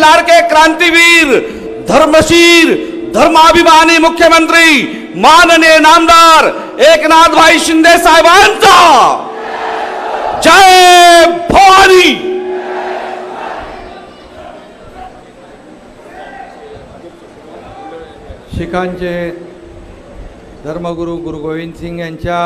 लाडके क्रांतीवीर धर्मशीर धर्माभिमानी मुख्यमंत्री माननीय नामदार एकनाथ भाई शिंदे साहेबांचा! जय भवानी! शिखांचे धर्मगुरू गुरु गोविंद सिंग यांच्या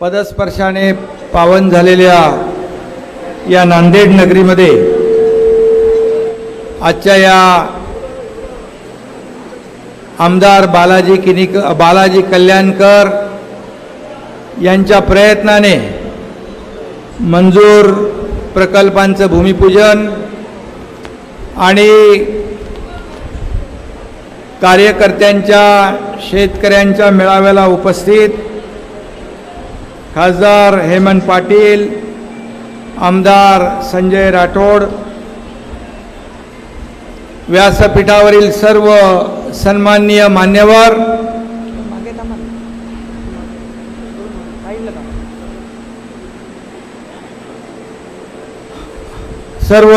पदस्पर्शाने पावन झालेल्या या नांदेड नगरीमध्ये आजच्या या आमदार बालाजी किनिक बालाजी कल्याणकर यांच्या प्रयत्नाने मंजूर प्रकल्पांचं भूमिपूजन आणि कार्यकर्त्यांच्या शेतकऱ्यांच्या मेळाव्याला उपस्थित खासदार हेमंत पाटील आमदार संजय राठोड व्यासपीठावरील सर्व सन्माननीय मान्यवर सर्व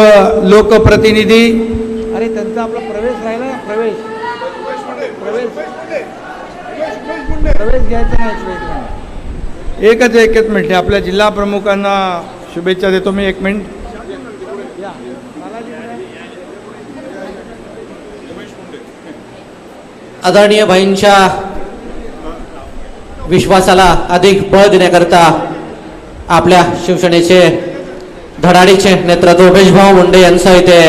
लोकप्रतिनिधी अरे त्यांचा आपला प्रवेश राहिला ना प्रवेश. प्रवेश. प्रवेश घ्यायचा नाही एकच एकच मिनिट. आपल्या जिल्हा प्रमुखांना शुभेच्छा देतो मी एक मिनिट. आदरणीय भाईंच्या विश्वासाला अधिक बळ देण्याकरता आपल्या शिवसेनेचे धडाडीचे नेतृत्व उमेशभाऊ मुंडे यांचं इथे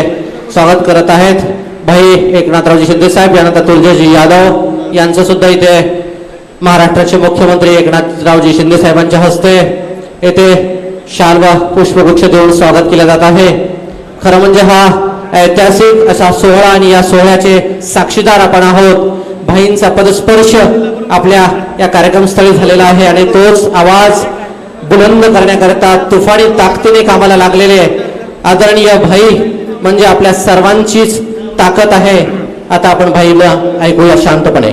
स्वागत करत आहेत. भाई एकनाथरावजी शिंदे साहेब यानंतर तुळजाजी यादव यांचं सुद्धा इथे महाराष्ट्राचे मुख्यमंत्री एकनाथरावजी शिंदे साहेबांच्या हस्ते येथे शाल व पुष्पगुच्छ देऊन स्वागत केले जात आहे. खरं म्हणजे हा ऐतिहासिक असा सोहळा आणि या सोहळ्याचे साक्षीदार आपण आहोत. भाईंचा पदस्पर्श आपल्या या कार्यक्रमस्थळी झालेला आहे आणि तोच आवाज बुलंद करण्याकरता तुफानी ताकदीने कामाला लागलेले आदरणीय भाई म्हणजे आपल्या सर्वांचीच ताकद आहे. आता आपण भाईला ऐकूया शांतपणे.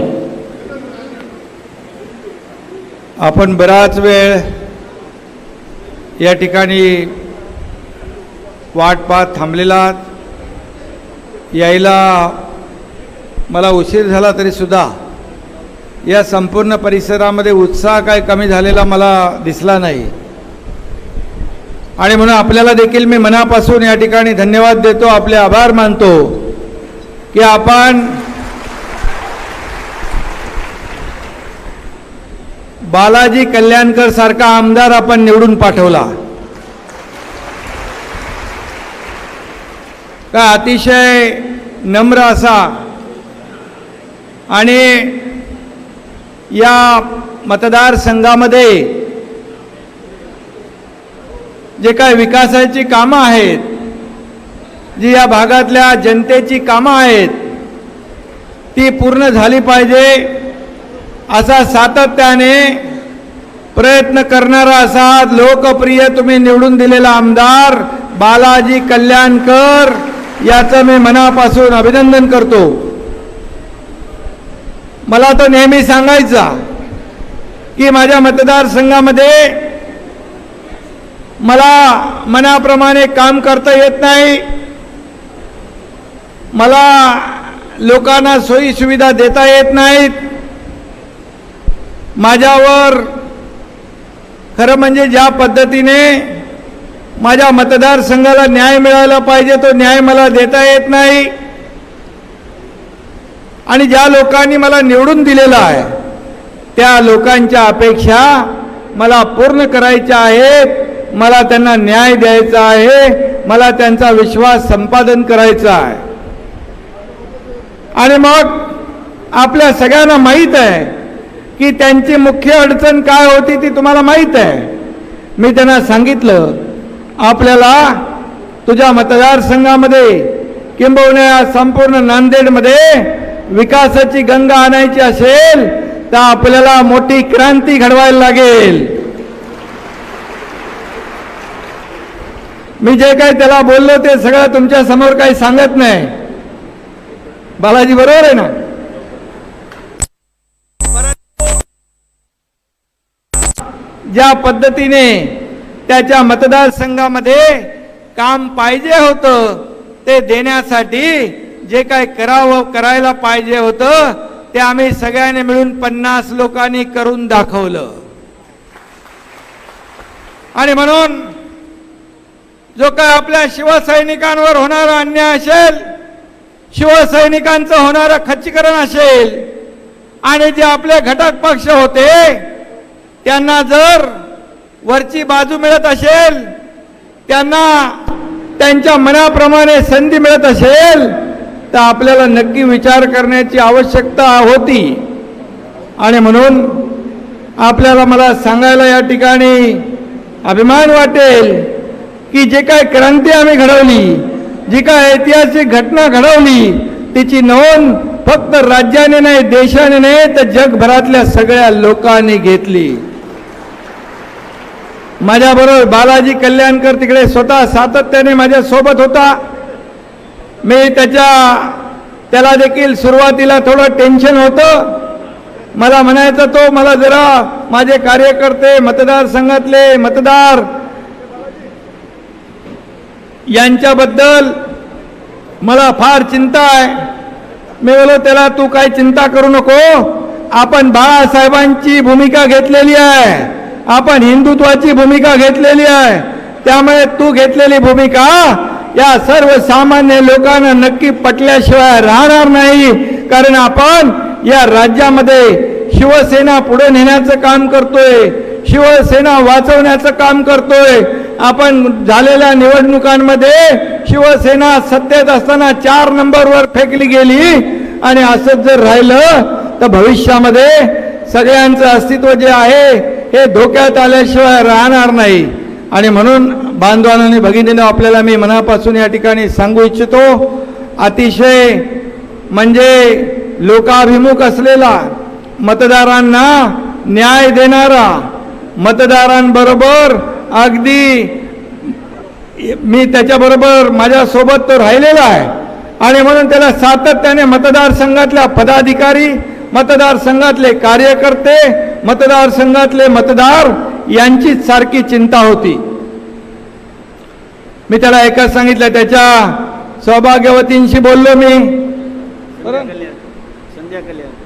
आपण बराच वेळ या ठिकाणी वाट पाहत थांबलेला यायला मला उशीर झाला तरीसुद्धा या संपूर्ण परिसरामध्ये उत्साह काय कमी झालेला मला दिसला नाही. आणि म्हणून आपल्याला देखील मी मनापासून या ठिकाणी धन्यवाद देतो आपले आभार मानतो की आपण बालाजी कल्याणकर सारखा आमदार आपण निवडून पाठवला. का अतिशय नम्र असा आणि या मतदारसंघामध्ये जे काय विकासाची कामं आहेत जी या भागातल्या जनतेची कामं आहेत ती पूर्ण झाली पाहिजे असा सातत्याने प्रयत्न करणारा असा लोकप्रिय तुम्ही निवडून दिलेला आमदार बालाजी कल्याणकर याचं मी मनापासून अभिनंदन करतो. मला तो नेहमी सांगायचा की माझ्या मतदारसंघामध्ये मला मनाप्रमाणे काम करता येत नाही. मला लोकांना सोयी सुविधा देता येत नाहीत. माझ्यावर खरं म्हणजे ज्या पद्धतीने माझ्या मतदारसंघाला न्याय मिळायला पाहिजे तो न्याय मला देता येत नाही. आणि ज्या लोकांनी मला निवडून दिलेलं आहे त्या लोकांच्या अपेक्षा मला पूर्ण करायच्या आहेत. मला त्यांना न्याय द्यायचा आहे. मला त्यांचा विश्वास संपादन करायचा आहे. आणि मग आपल्या सगळ्यांना माहीत आहे की त्यांची मुख्य अडचण काय होती ती तुम्हाला माहीत आहे. मी त्यांना सांगितलं आपल्याला तुझ्या मतदारसंघामध्ये किंबहुना या संपूर्ण नांदेडमध्ये विकासाची गंगा आणायची असेल तर आपल्याला मोठी क्रांती घडवायला लागेल. मी जे काही त्याला बोललो ते सगळं तुमच्यासमोर काही सांगत नाही. बालाजी बरोबर आहे ना? ज्या पद्धतीने त्याच्या मतदारसंघामध्ये काम पाहिजे होतं ते देण्यासाठी जे काय करावं करायला पाहिजे होतं ते आम्ही सगळ्यांनी मिळून पन्नास लोकांनी करून दाखवलं. आणि म्हणून जो काय आपल्या शिवसैनिकांवर होणारा अन्याय असेल शिवसैनिकांचं होणारं खच्चीकरण असेल आणि जे आपले घटक पक्ष होते त्यांना जर वरची बाजू मिळत असेल त्यांना त्यांच्या मनाप्रमाणे संधी मिळत असेल तर आपल्याला नक्की विचार करण्याची आवश्यकता होती. आणि म्हणून आपल्याला मला सांगायला या ठिकाणी अभिमान वाटेल की जे काय क्रांती आम्ही घडवली जी काय ऐतिहासिक घटना घडवली तिची नोंद फक्त राज्याने नाही देशाने नाही तर जगभरातल्या सगळ्या लोकांनी घेतली. माझ्याबरोबर बालाजी कल्याणकर तिकडे स्वतः सातत्याने माझ्यासोबत होता. मी त्याच्या त्याला देखील सुरुवातीला थोडं टेन्शन होतं. मला म्हणायचं तो मला जरा माझे कार्यकर्ते मतदारसंघातले मतदार यांच्याबद्दल मला फार चिंता आहे. मी बोलो त्याला तू काय चिंता करू नको. आपण बाळासाहेबांची भूमिका घेतलेली आहे. आपण हिंदुत्वाची भूमिका घेतलेली आहे. त्यामुळे तू घेतलेली भूमिका या सर्वसामान्य लोकांना नक्की पटल्याशिवाय राहणार नाही. कारण आपण या राज्यामध्ये शिवसेना पुढे नेण्याचं काम करतोय. शिवसेना वाचवण्याचं काम करतोय. आपण झालेल्या निवडणुकांमध्ये शिवसेना सत्तेत असताना चार नंबरवर फेकली गेली. आणि असंच जर राहिलं तर भविष्यामध्ये सगळ्यांचं अस्तित्व जे आहे हे धोक्यात आल्याशिवाय राहणार नाही. आणि म्हणून बांधवांनी भगिनीनं आपल्याला मी मनापासून या ठिकाणी सांगू इच्छितो अतिशय म्हणजे लोकाभिमुख असलेला मतदारांना न्याय देणारा मतदारांबरोबर अगदी मी त्याच्याबरोबर माझ्यासोबत तो राहिलेला आहे. आणि म्हणून त्याला सातत्याने मतदारसंघातल्या पदाधिकारी मतदारसंघातले कार्यकर्ते मतदारसंघातले मतदार यांचीच सारखी चिंता होती. मी त्याला एकच सांगितलं त्याच्या सौभाग्यवतींशी बोललो मी.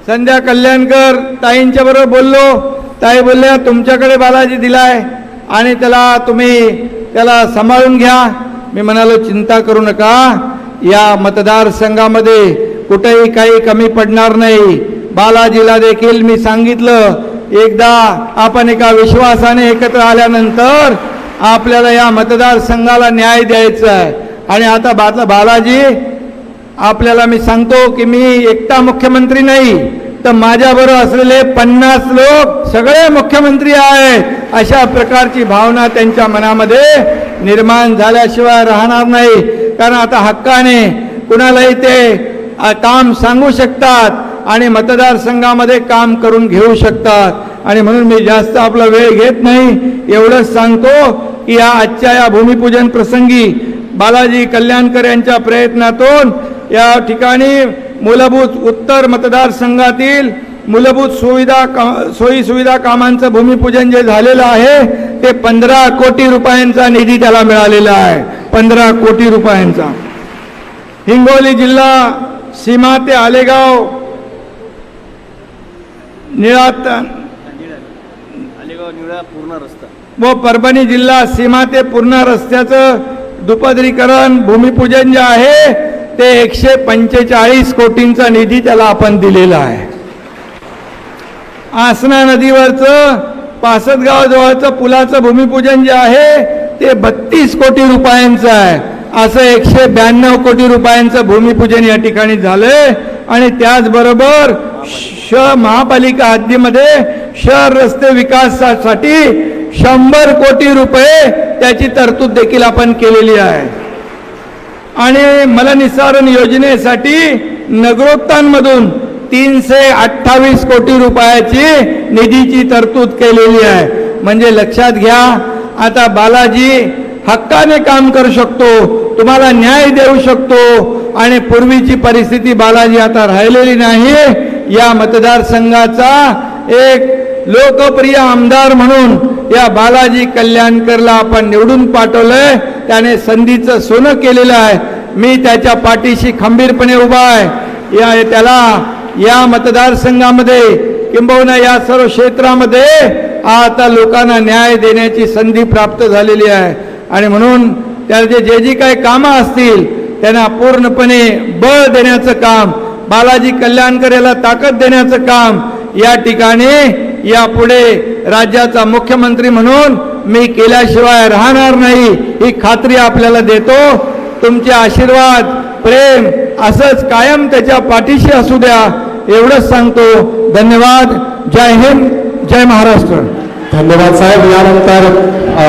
संध्या कल्याणकर ताईंच्या बरोबर बोललो. ताई बोलल्या तुमच्याकडे बालाजी दिलाय आणि त्याला तुम्ही त्याला सांभाळून घ्या. मी म्हणालो चिंता करू नका. या मतदारसंघामध्ये कुठेही काही कमी पडणार नाही. बालाजीला देखील मी सांगितलं एकदा आपण एका विश्वासाने एकत्र आल्यानंतर आपल्याला या मतदारसंघाला न्याय द्यायचा आहे. आणि आता बाला बालाजी आपल्याला मी सांगतो की मी एकटा मुख्यमंत्री नाही तर माझ्याबरोबर असलेले पन्नास लोक सगळे मुख्यमंत्री आहेत. अशा प्रकारची भावना त्यांच्या मनामध्ये निर्माण झाल्याशिवाय राहणार नाही. कारण आता हक्काने कुणालाही ते काम सांगू शकतात आणि मतदारसंघामध्ये काम करून घेऊ शकतात. आणि म्हणून मी जास्त आपला वेळ घेत नाही. एवढंच सांगतो की या आजच्या या भूमिपूजन प्रसंगी बालाजी कल्याणकर यांच्या प्रयत्नातून या ठिकाणी मूलभूत उत्तर मतदारसंघातील मूलभूत सुविधा का सोयी सुविधा कामांचं भूमिपूजन जे झालेलं आहे ते पंधरा कोटी रुपयांचा निधी त्याला मिळालेला आहे. पंधरा कोटी रुपयांचा. हिंगोली जिल्हा सीमा ते आलेगाव निळात आलेगाव निळा पूर्ण रस्ता. व परभणी जिल्हा सीमा ते पूर्ण रस्त्याचं दुपदरीकरण भूमिपूजन जे आहे ते एकशे पंचेचाळीस कोटींचा निधी त्याला आपण दिलेला आहे. आसना नदीवरचं पासदगाव जवळचं पुलाचं भूमिपूजन जे आहे ते बत्तीस कोटी रुपयांचं आहे. असं एकशे ब्याण्णव कोटी रुपयांचं भूमिपूजन या ठिकाणी झालंय. आणि त्याचबरोबर श महापालिका हद्दीमध्ये शहर रस्ते विकासासाठी शंभर कोटी रुपये त्याची तरतूद देखील आपण केलेली आहे. आणि मलनिस्सारण योजनेसाठी नगरोत्तांमधून तीनशे अठ्ठावीस कोटी रुपयाची निधीची तरतूद केलेली आहे. म्हणजे लक्षात घ्या आता बालाजी हक्काने काम करू शकतो तुम्हाला न्याय देऊ शकतो आणि पूर्वीची परिस्थिती बालाजी आता राहिलेली नाही या मतदारसंघाचा एक लोकप्रिय आमदार म्हणून या बालाजी कल्याणकरला आपण निवडून पाठवलंय. त्याने संधीचं सोनं केलेलं आहे. मी त्याच्या पाठीशी खंबीरपणे उभा आहे. या त्याला या मतदारसंघामध्ये किंबहुना या सर्व क्षेत्रामध्ये आता लोकांना न्याय देण्याची संधी प्राप्त झालेली आहे. आणि म्हणून त्याचे जे जी काही कामं असतील त्यांना पूर्णपणे बळ देण्याचं काम बालाजी कल्याणकर याला ताकद देण्याचं काम या ठिकाणी यापुढे राज्याचा मुख्यमंत्री म्हणून मी केल्याशिवाय राहणार नाही ही खात्री आपल्याला देतो. तुमचे आशीर्वाद प्रेम असंच कायम त्याच्या पाठीशी असू द्या एवढंच सांगतो. धन्यवाद. जय हिंद. जय महाराष्ट्र. धन्यवाद साहेब. यानंतर